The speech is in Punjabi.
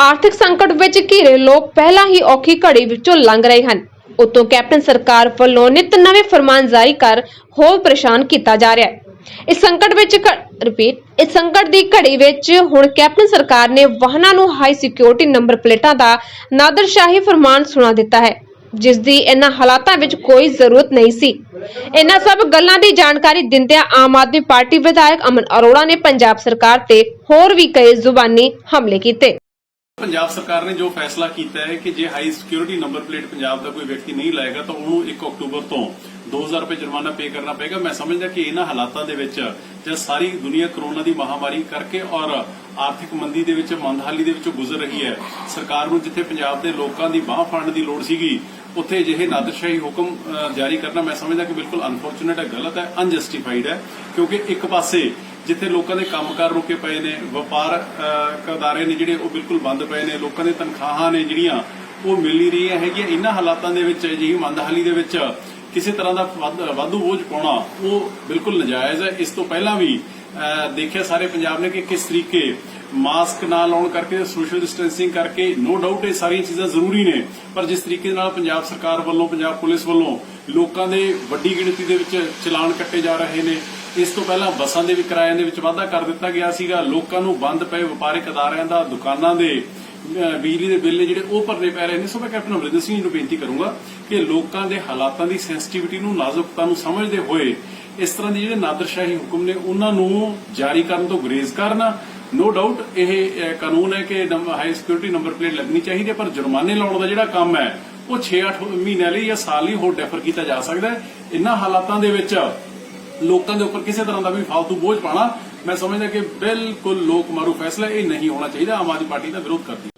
ਆਰਥਿਕ ਸੰਕਟ ਵਿੱਚ ਘਿਰੇ ਲੋਕ ਪਹਿਲਾਂ ਹੀ ਔਖੀ ਘੜੀ ਵਿੱਚੋਂ ਲੰਘ ਰਹੇ ਹਨ। ਉਤੋਂ ਕੈਪਟਨ ਸਰਕਾਰ ਵੱਲੋਂ ਨਿਤ ਨਵੇਂ ਫਰਮਾਨ ਜਾਰੀ ਕਰ ਹੋਰ ਪਰੇਸ਼ਾਨ ਕੀਤਾ ਜਾ ਰਿਹਾ ਹੈ। ਇਸ ਸੰਕਟ ਵਿੱਚ ਰਿਪੀਟ ਇਸ ਸੰਕਟ ਦੀ ਘੜੀ ਵਿੱਚ ਹੁਣ ਕੈਪਟਨ ਸਰਕਾਰ ਨੇ ਵਾਹਨਾਂ ਨੂੰ ਹਾਈ ਸਿਕਿਉਰਿਟੀ ਨੰਬਰ ਪਲੇਟਾਂ ਦਾ ਨਾਦਰਸ਼ਾਹੀ ਫਰਮਾਨ ਸੁਣਾ ਦਿੱਤਾ ਹੈ, ਜਿਸ ਦੀ ਇਹਨਾਂ ਹਾਲਾਤਾਂ ਵਿੱਚ ਕੋਈ ਜ਼ਰੂਰਤ ਨਹੀਂ ਸੀ। ਇਹਨਾਂ ਸਭ ਗੱਲਾਂ ਦੀ ਜਾਣਕਾਰੀ ਦਿੰਦਿਆਂ ਆਮ ਆਦਮੀ ਪਾਰਟੀ ਵਿਧਾਇਕ ਅਮਨ ਅਰੋੜਾ ਨੇ ਪੰਜਾਬ ਸਰਕਾਰ ਤੇ ਹੋਰ ਵੀ ਕਈ ਜ਼ੁਬਾਨੀ ਹਮਲੇ ਕੀਤੇ। ਪੰਜਾਬ ਸਰਕਾਰ ਨੇ ਜੋ ਫੈਸਲਾ ਕੀਤਾ ਹੈ ਕਿ ਜੇ high security number plate Punjab ਦਾ ਕੋਈ ਵਿਅਕਤੀ ਨਹੀਂ ਲਾਏਗਾ ਤਾਂ ਉਹਨੂੰ 1 ਅਕਤੂਬਰ ਤੋਂ 2000 ਰੁਪਏ ਜੁਰਮਾਨਾ ਪੇ ਕਰਨਾ ਪਏਗਾ। ਮੈਂ ਸਮਝਦਾ ਕਿ ਇਹਨਾਂ ਹਾਲਾਤਾਂ ਦੇ ਵਿੱਚ ਜਦ ਸਾਰੀ ਦੁਨੀਆ ਕਰੋਨਾ ਦੀ ਮਹਾਮਾਰੀ ਕਰਕੇ ਔਰ ਆਰਥਿਕ ਮੰਦੀ ਦੇ ਵਿੱਚ, ਮੰਦਹਾਲੀ ਦੇ ਵਿੱਚੋਂ ਗੁਜ਼ਰ ਰਹੀ ਹੈ, ਸਰਕਾਰ ਨੂੰ ਜਿੱਥੇ ਪੰਜਾਬ ਦੇ ਲੋਕਾਂ ਦੀ ਬਾਹ ਫੜਨ ਦੀ ਲੋੜ ਸੀਗੀ, ਉੱਥੇ ਅਜਿਹੇ ਨਾਦਰਸ਼ਾਹੀ ਹੁਕਮ ਜਾਰੀ ਕਰਨਾ ਮੈਂ ਸਮਝਦਾ ਕਿ ਬਿਲਕੁਲ ਅਨਫੋਰਚੂਨੇਟ ਹੈ, ਗਲਤ ਹੈ ਅਨਜਸਟੀਫਾਈਡ ਹੈ, ਕਿਉਂਕਿ ਇੱਕ ਪਾਸੇ ਜਿੱਥੇ ਲੋਕਾਂ ਦੇ ਕੰਮਕਾਰ ਰੁਕੇ ਪਏ ਨੇ ਵਪਾਰ ਅ, ਅਦਾਰੇ ਨੇ ਜਿਹੜੇ ਉਹ ਬਿਲਕੁਲ ਬੰਦ ਪਏ ਨੇ ਲੋਕਾਂ ਦੇ ਤਨਖਾਹਾਂ ਨੇ ਜਿਹੜੀਆਂ ਉਹ ਮਿਲ ਨਹੀਂ ਰਹੀਆਂ ਹੈਗੀਆਂ। ਇਹਨਾਂ ਹਾਲਾਤਾਂ ਦੇ ਵਿੱਚ ਜਿਹੀ ਮੰਦਹਾਲੀ ਦੇ ਵਿੱਚ ਕਿਸੇ ਤਰ੍ਹਾਂ ਦਾ ਵਾਧੂ ਬੋਝ ਪਾਉਣਾ ਉਹ ਬਿਲਕੁਲ ਨਜਾਇਜ਼ ਹੈ। ਇਸ ਤੋਂ ਪਹਿਲਾਂ ਵੀ ਦੇਖਿਆ ਸਾਰੇ ਪੰਜਾਬ ਨੇ ਕਿ ਕਿਸ ਤਰੀਕੇ ਮਾਸਕ ਨਾ ਲਾਉਣ ਕਰਕੇ ਸੋਸ਼ਲ ਡਿਸਟੈਂਸਿੰਗ ਕਰਕੇ ਨੋ ਡਾਊਟ ਇਹ ਸਾਰੀਆਂ ਚੀਜ਼ਾਂ ਜ਼ਰੂਰੀ ਨੇ। ਪਰ ਜਿਸ ਤਰੀਕੇ ਨਾਲ ਪੰਜਾਬ ਸਰਕਾਰ ਵੱਲੋਂ ਪੰਜਾਬ ਪੁਲਿਸ ਵੱਲੋਂ ਲੋਕਾਂ ਦੇ ਵੱਡੀ ਗਿਣਤੀ ਦੇ ਵਿੱਚ ਚਲਾਨ ਕੱਟੇ ਜਾ ਰਹੇ ਨੇ ਇਸ ਤੋਂ ਪਹਿਲਾਂ ਬੱਸਾਂ ਦੇ ਵੀ ਕਿਰਾਇਆਂ ਦੇ ਵਿੱਚ ਵਾਧਾ ਕਰ ਦਿੱਤਾ ਗਿਆ ਸੀਗਾ। ਲੋਕਾਂ ਨੂੰ ਬੰਦ ਪਏ ਵਪਾਰਕ ਅਦਾਰਿਆਂ ਦਾ, ਦੁਕਾਨਾਂ ਦੇ ਬਿਜਲੀ ਦੇ ਬਿੱਲ ਨੇ ਜਿਹੜੇ ਉਹ ਭਰਨੇ ਪੈ ਰਹੇ ਨੇ। ਸੋ ਮੈਂ ਕੈਪਟਨ ਅਮਰਿੰਦਰ ਸਿੰਘ ਜੀ ਨੂੰ ਬੇਨਤੀ ਕਰੂੰਗਾ ਕਿ ਲੋਕਾਂ ਦੇ ਹਾਲਾਤਾਂ ਦੀ ਸੈਂਸਿਟੀਵਿਟੀ ਨੂੰ ਨਾਜ਼ੁਕਤਾ ਨੂੰ ਸਮਝਦੇ ਹੋਏ ਇਸ ਤਰ੍ਹਾਂ ਦੇ ਜਿਹੜੇ ਨਾਦਰਸ਼ਾਹੀ ਹੁਕਮ ਨੇ, ਉਹਨਾਂ ਨੂੰ ਜਾਰੀ ਕਰਨ ਤੋਂ ਗੁਰੇਜ਼ ਕਰਨਾ। ਨੋ ਡਾਊਟ ਇਹ ਕਾਨੂੰਨ ਹੈ ਕਿ ਹਾਈ ਸਿਕਿਉਰਿਟੀ ਨੰਬਰ ਪਲੇਟ ਲੱਗਣੀ ਚਾਹੀਦੀ ਹੈ, ਪਰ ਜੁਰਮਾਨੇ ਲਾਉਣ ਦਾ ਜਿਹੜਾ ਕੰਮ ਹੈ, ਉਹ 6-8 ਮਹੀਨਿਆਂ ਲਈ ਜਾਂ ਸਾਲ ਲਈ ਹੋਰ ਡੈਫਰ ਕੀਤਾ ਜਾ ਸਕਦਾ ਹੈ। ਇਹਨਾਂ ਹਾਲਾਤਾਂ ਦੇ ਵਿੱਚ ਲੋਕਾਂ ਦੇ ਉੱਪਰ ਕਿਸੇ ਤਰ੍ਹਾਂ ਦਾ ਵੀ ਫालतू ਬੋਝ ਪਾਣਾ ਮੈਂ ਸਮਝਦਾ ਕਿ ਬਿਲਕੁਲ ਲੋਕ ਮਾਰੂ ਫੈਸਲਾ, ਇਹ ਨਹੀਂ ਹੋਣਾ ਚਾਹੀਦਾ। ਆਮ ਆਦਮੀ ਪਾਰਟੀ ਦਾ ਵਿਰੋਧ ਕਰਦੀ